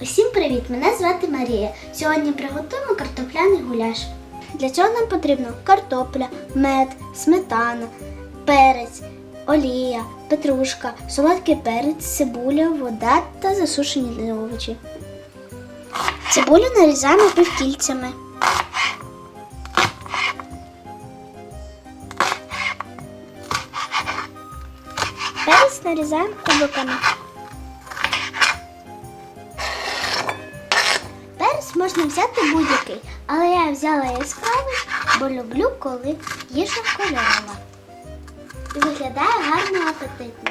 Усім привіт! Мене звати Марія. Сьогодні приготуємо картопляний гуляш. Для цього нам потрібно картопля, мед, сметана, перець, олія, петрушка, солодкий перець, цибуля, вода та засушені овочі. Цибулю нарізаємо півкільцями. Перець нарізаємо кубиками. Перець можна взяти будь-який, але я взяла яскравий, бо люблю, коли їжа кольорова. І виглядає гарно апетитно.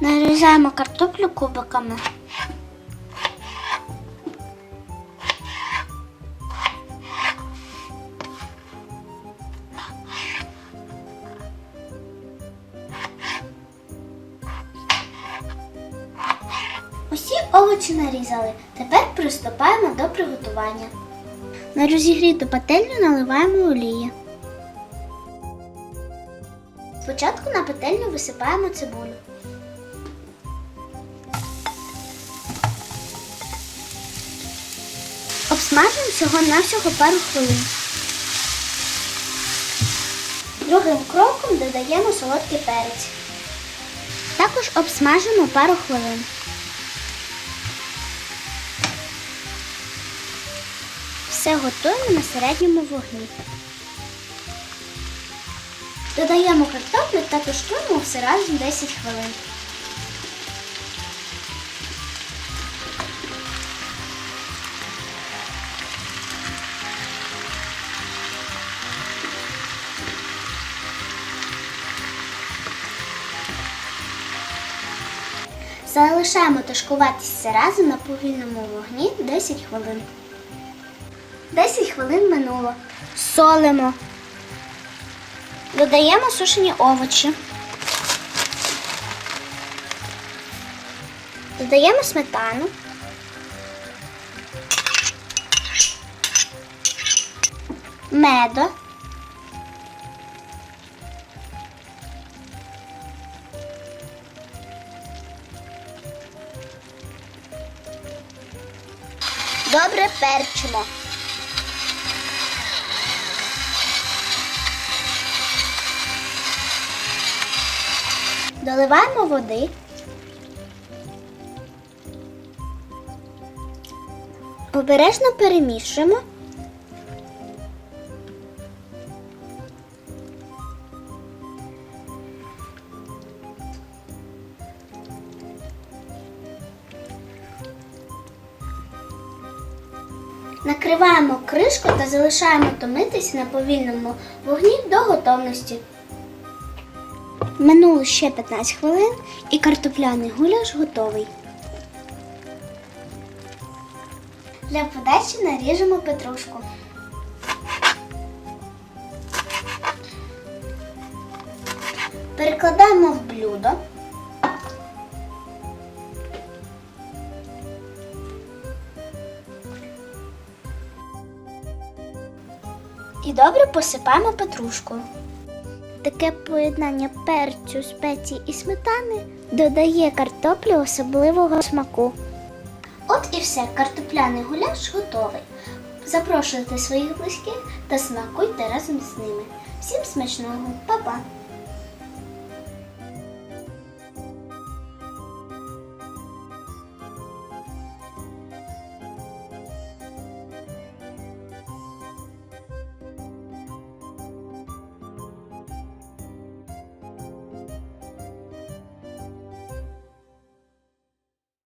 Нарізаємо картоплю кубиками. Усі овочі нарізали. Тепер приступаємо до приготування. На розігріту пательню наливаємо олії. Спочатку на пательню висипаємо цибулю. Обсмажуємо всього навсього пару хвилин. Другим кроком додаємо солодкий перець. Також обсмажимо пару хвилин. Все готуємо на середньому вогні. Додаємо картоплю та тушкуємо все разом 10 хвилин. Залишаємо тушкуватися разом на повільному вогні 10 хвилин. 10 хвилин минуло. Солимо. Додаємо сушені овочі. Додаємо сметану. Медо. Добре перчимо. Доливаємо води. Обережно перемішуємо. Накриваємо кришку та залишаємо томитись на повільному вогні до готовності. Минуло ще 15 хвилин і картопляний гуляш готовий. Для подачі наріжемо петрушку. Перекладаємо в блюдо. І добре посипаємо петрушкою. Таке поєднання перцю, спецій і сметани додає картоплі особливого смаку. От і все, картопляний гуляш готовий. Запрошуйте своїх близьких та смакуйте разом з ними. Всім смачного, Па-па!